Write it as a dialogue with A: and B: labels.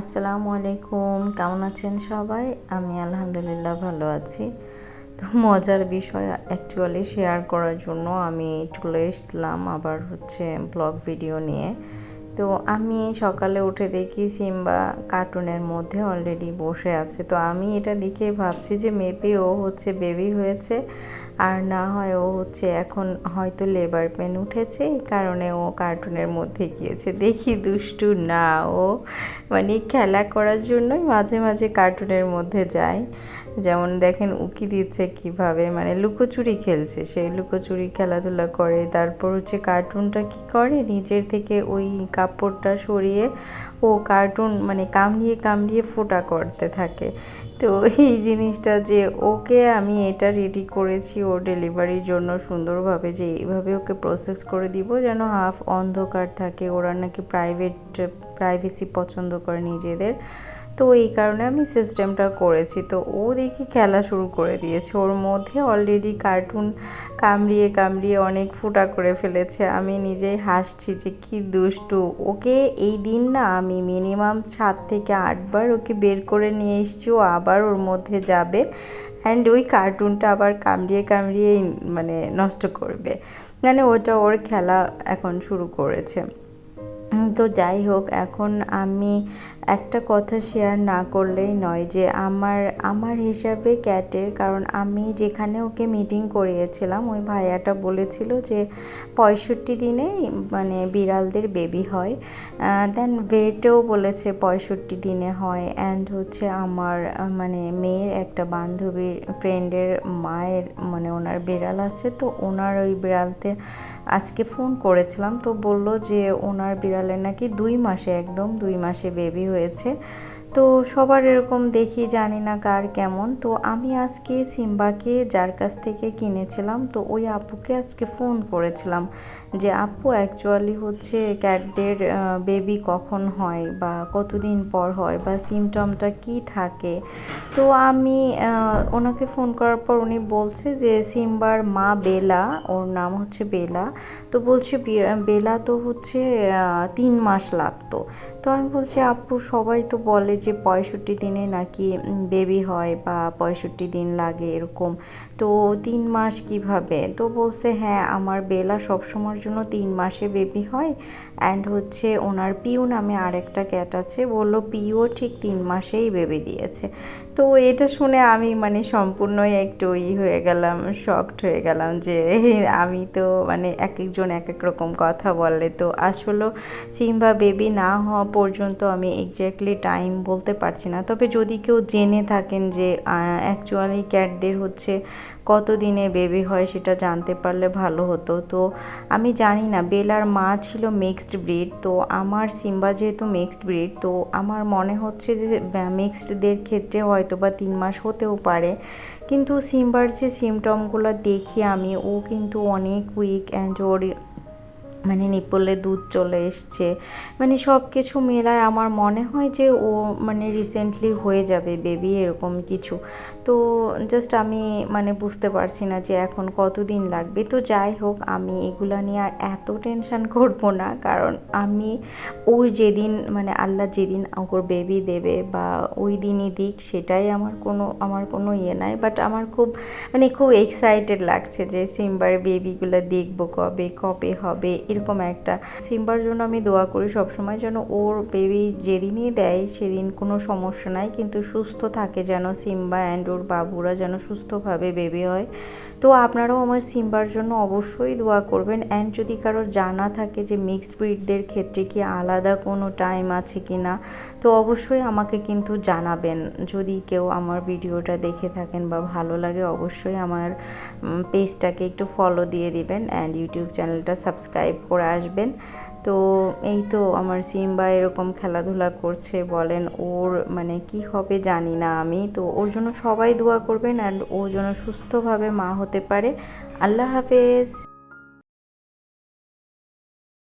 A: আসসালামু আলাইকুম, কেমন আছেন সবাই? আমি আলহামদুলিল্লাহ ভালো আছি। তো মজার বিষয় অ্যাকচুয়ালি শেয়ার করার জন্য আমি চলে এসলাম আবার হচ্ছে ব্লগ ভিডিও নিয়ে। তো আমি সকালে উঠে দেখি সিম্বা কার্টুনের মধ্যে অলরেডি বসে আছে। তো আমি এটা দেখে ভাবছি যে মেবি ও হচ্ছে বেবি হয়েছে আর না হয় ও হচ্ছে এখন হয়তো লেবার পেন উঠেছে, এই কারণে ও কার্টুনের মধ্যে গিয়েছে। দেখি দুষ্টু না ও। মানে খেলা করার জন্যই মাঝে মাঝে কার্টুনের মধ্যে যায়। যেমন দেখেন উকি দিচ্ছে কীভাবে মানে লুকোচুরি খেলছে। সেই লুকোচুরি খেলাধুলা করে, তারপর হচ্ছে কার্টুনটা কি করে? নিজের থেকে ওই কাপড়টা সরিয়ে ও কার্টুন মানে কামড়িয়ে কামড়িয়ে ফোটা করতে থাকে। তো এই জিনিসটা যে ওকে আমি এটা রেডি করেছি ও ডেলিভারির জন্য সুন্দরভাবে যে এইভাবে ওকে প্রসেস করে দিব যেন হাফ অন্ধকার থাকে। ওরা নাকি প্রাইভেট প্রাইভেসি পছন্দ করে নিজেদের। তো এই কারণে আমি সিস্টেমটা করেছি। তো ও দেখি খেলা শুরু করে দিয়েছে। ওর মধ্যে অলরেডি কার্টুন কামড়িয়ে কামড়িয়ে অনেক ফুটা করে ফেলেছে। আমি নিজেই হাসছি যে কি দুষ্টু। ওকে এই দিন না আমি মিনিমাম সাত থেকে আটবার ওকে বের করে নিয়ে এসছি। ও আবার ওর মধ্যে যাবে অ্যান্ড ওই কার্টুনটা আবার কামড়িয়ে কামড়িয়ে মানে নষ্ট করবে। মানে ওটা ওর খেলা এখন শুরু করেছে। তো যাই হোক, এখন আমি একটা কথা শেয়ার না করলেই নয় যে আমার আমার হিসাবে ক্যাটের কারণ আমি যেখানে ওকে মিটিং করিয়েছিলাম, ওই ভাইয়াটা বলেছিল যে পঁয়ষট্টি দিনেই মানে বিড়ালদের বেবি হয়। দেন ওয়েটেও বলেছে পঁয়ষট্টি দিনে হয়। অ্যান্ড হচ্ছে আমার মানে মেয়ের একটা বান্ধবীর ফ্রেন্ডের মায়ের মানে ওনার বিড়াল আছে, তো ওনার ওই বিড়ালতে আজকে ফোন করেছিলাম, তো বলল যে ওনার বিড়ালের নাকি দুই মাসে, একদম দুই মাসে বেবি হয়েছে। তো সবার এরকম দেখি, জানি না কার কেমন। তো আমি আজকে সিম্বাকে যার কাছ থেকে কিনেছিলাম, তো ওই আপুকে আজকে ফোন করেছিলাম যে আপু অ্যাকচুয়ালি হচ্ছে ক্যাটদের বেবি কখন হয় বা কতদিন পর হয় বা সিমটমটা কি থাকে? তো আমি ওনাকে ফোন করার পর উনি বলছে যে, সিম্বার মা বেলা, ওর নাম হচ্ছে বেলা। তো বলছে বেলা তো হচ্ছে তিন মাস লাগতো। তো আমি বলছি, আপু, সবাই তো বলে যে পঁয়ষট্টি দিনে নাকি বেবি হয় বা পঁয়ষট্টি দিন লাগে এরকম। তো তিন মাস কীভাবে? তো বলছে হ্যাঁ আমার বেলা সবসময়ের জন্য তিন মাসে বেবি হয় অ্যান্ড হচ্ছে ওনার পিউ নামে আরেকটা ক্যাট আছে। বলল, পিউও ঠিক তিন মাসেই বেবি দিয়েছে। তো এটা শুনে আমি মানে সম্পূর্ণই একটু ই হয়ে গেলাম শকড হয়ে গেলাম যে আমি তো মানে এক একজন এক এক রকম কথা বলে। তো আসলে সিম্বা বেবি না হওয়া পর্যন্ত আমি এক্স্যাক্টলি টাইম বলতে পারছি না। তবে যদি কেউ জেনে থাকেন যে অ্যাকচুয়ালি ক্যাটদের হচ্ছে কত দিনে বেবি হয় সেটা জানতে পারলে ভালো হতো। তো আমি জানি না, বেলার মা ছিল মিক্সড ব্রিড তো আমার সিম্বা যেহেতু মিক্সড ব্রিড তো আমার মনে হচ্ছে যে মিক্সডদের ক্ষেত্রে হয়তো বা তিন মাস হতেও পারে। কিন্তু সিম্বার যে সিমটমগুলো দেখি আমি, ও কিন্তু অনেক উইক অ্যান্ড ওর মানে নিপলে দুধ চলে এসছে। মানে সব কিছু মেলায় আমার মনে হয় যে ও মানে রিসেন্টলি হয়ে যাবে বেবি এরকম কিছু। তো জাস্ট আমি মানে বুঝতে পারছি না যে এখন কতদিন লাগবে। তো যাই হোক, আমি এগুলো নিয়ে আর এত টেনশান করব না। কারণ আমি ওর যেদিন মানে আল্লাহ যেদিন ওর বেবি দেবে বা ওই দিনই দিক, সেটাই আমার কোনো আমার কোনো ইয়ে নাই। বাট আমার খুব মানে খুব এক্সাইটেড লাগছে যে সিম্বার বেবিগুলো দেখব কবে কবে হবে এরকম একটা। সিম্বার জন্য আমি দোয়া করি সবসময় যেন ওর বেবি যেদিনই দেয় সেদিন কোনো সমস্যা নাই, কিন্তু সুস্থ থাকে যেন সিম্বা অ্যান্ড ওর বাবুরা যেন সুস্থভাবে বেবি হয়। তো আপনারাও আমার সিম্বার জন্য অবশ্যই দোয়া করবেন। অ্যান্ড যদি কারোর জানা থাকে যে মিক্সড ব্রিডদের ক্ষেত্রে কি আলাদা কোনো টাইম আছে কি না তো অবশ্যই আমাকে কিন্তু জানাবেন। যদি কেউ আমার ভিডিওটা দেখে থাকেন বা ভালো লাগে, অবশ্যই আমার পেজটাকে একটু ফলো দিয়ে দিবেন। অ্যান্ড ইউটিউব চ্যানেলটা সাবস্ক্রাইব করে আসবেন। তো এই তো আমার সিম্বা এরকম খেলাধুলা করছে, বলেন ওর মানে কি হবে জানি না আমি। তো ওর জন্য সবাই দোয়া করবেন অ্যান্ড ও যেন সুস্থভাবে মা হতে পারে। আল্লাহ হাফেজ।